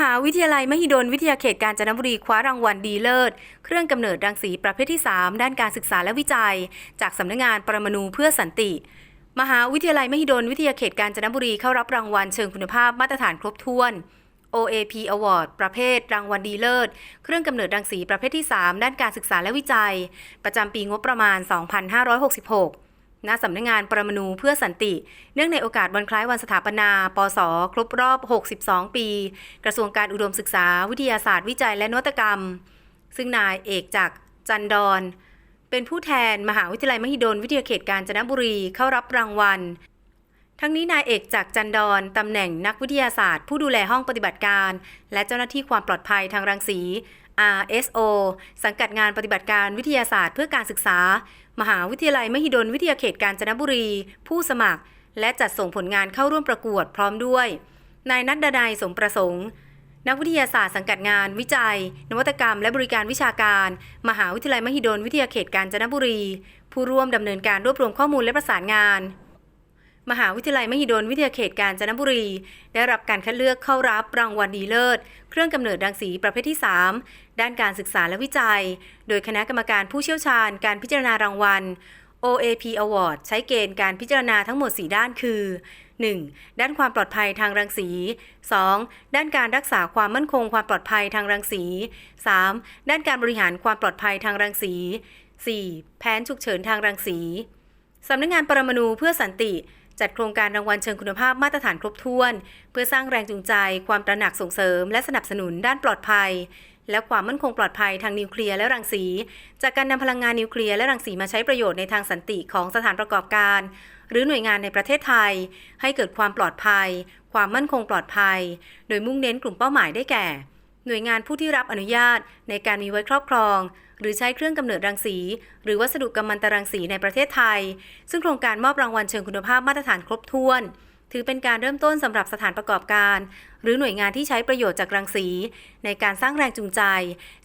มหาวิทยาลัยมหิดลวิทยาเขตกาญจนบุรีคว้ารางวัลดีเลิศ เครื่องกำเนิดรังสีประเภทที่ 3 ด้านการศึกษาและวิจัย จากสำนักงานปรมาณูเพื่อสันติ มหาวิทยาลัยมหิดลวิทยาเขตกาญจนบุรีเข้ารับรางวัลเชิงคุณภาพมาตรฐานครบถ้วน OAP Award ประเภท รางวัลดีเลิศ เครื่องกำเนิดรังสีประเภทที่ 3 ด้านการศึกษาและวิจัย ประจำปีงบประมาณ 2566 ณสำนักงงานปรมาณูเพื่อสันติ เนื่องในโอกาสวันคล้ายวันสถาปนา ปศ ครบรอบ 62 ปี กระทรวงการอุดมศึกษา วิทยาศาสตร์วิจัยและนวัตกรรม ซึ่งนายเอกจักรจันดอนเป็นผู้แทนมหาวิทยาลัยมหิดลวิทยาเขตกาญจนบุรีเข้ารับรางวัล ทั้งนี้นายเอกจากจันดอนตำแหน่งนักวิทยาศาสตร์ ผู้ดูแลห้องปฏิบัติการ และเจ้าหน้าที่ความปลอดภัยทางรังสี RSO สังกัดงานปฏิบัติการวิทยาศาสตร์เพื่อการศึกษา มหาวิทยาลัยมหิดลวิทยาเขตกาญจนบุรี ผู้สมัคร และจัดส่งผลงานเข้าร่วมประกวดพร้อมด้วย นายนัดดานายสมประสงค์ นักวิทยาศาสตร์สังกัดงานวิจัย นวัตกรรม และบริการวิชาการ มหาวิทยาลัยมหิดลวิทยาเขตกาญจนบุรี ผู้ร่วมดำเนินการรวบรวมข้อมูลและประสานงาน มหาวิทยาลัยมหิดลวิทยาเขตกาญจนบุรี ได้รับการคัดเลือกเข้ารับรางวัลดีเลิศ เครื่องกำเนิดรังสีประเภทที่ 3 ด้านการศึกษาและวิจัย โดยคณะกรรมการผู้เชี่ยวชาญการพิจารณารางวัล OAP Award ใช้เกณฑ์การพิจารณาทั้งหมด 4 ด้านคือ 1. ด้านความปลอดภัยทางรังสี 2. ด้านการรักษาความมั่นคงความปลอดภัยทางรังสี 3. ด้านการบริหารความปลอดภัยทางรังสี 4. แผนฉุกเฉินทางรังสี สำนักงานปรมาณูเพื่อสันติ จัดโครงการรางวัลเชิงคุณภาพมาตรฐานครบถ้วน เพื่อสร้างแรงจูงใจ ความตระหนักส่งเสริม และสนับสนุนด้านปลอดภัย และความมั่นคงปลอดภัยทางนิวเคลียร์และรังสี จากการนำพลังงานนิวเคลียร์และรังสีมาใช้ประโยชน์ในทางสันติของสถานประกอบการ หรือหน่วยงานในประเทศไทย ให้เกิดความปลอดภัย ความมั่นคงปลอดภัย โดยมุ่งเน้นกลุ่มเป้าหมายได้แก่ หน่วยงานผู้ที่รับอนุญาตในการมีไว้ครอบครอง หรือใช้เครื่องกำเนิดรังสี หรือวัสดุกัมมันตรังสีในประเทศไทย ซึ่งโครงการมอบรางวัลเชิงคุณภาพมาตรฐานครบถ้วน ถือเป็นการเริ่มต้นสำหรับสถานประกอบการ หรือหน่วยงานที่ใช้ประโยชน์จากรังสี ในการสร้างแรงจูงใจ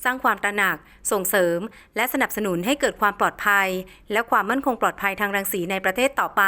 สร้างความตระหนัก ส่งเสริม และสนับสนุนให้เกิดความปลอดภัย และความมั่นคงปลอดภัยทางรังสีในประเทศต่อไป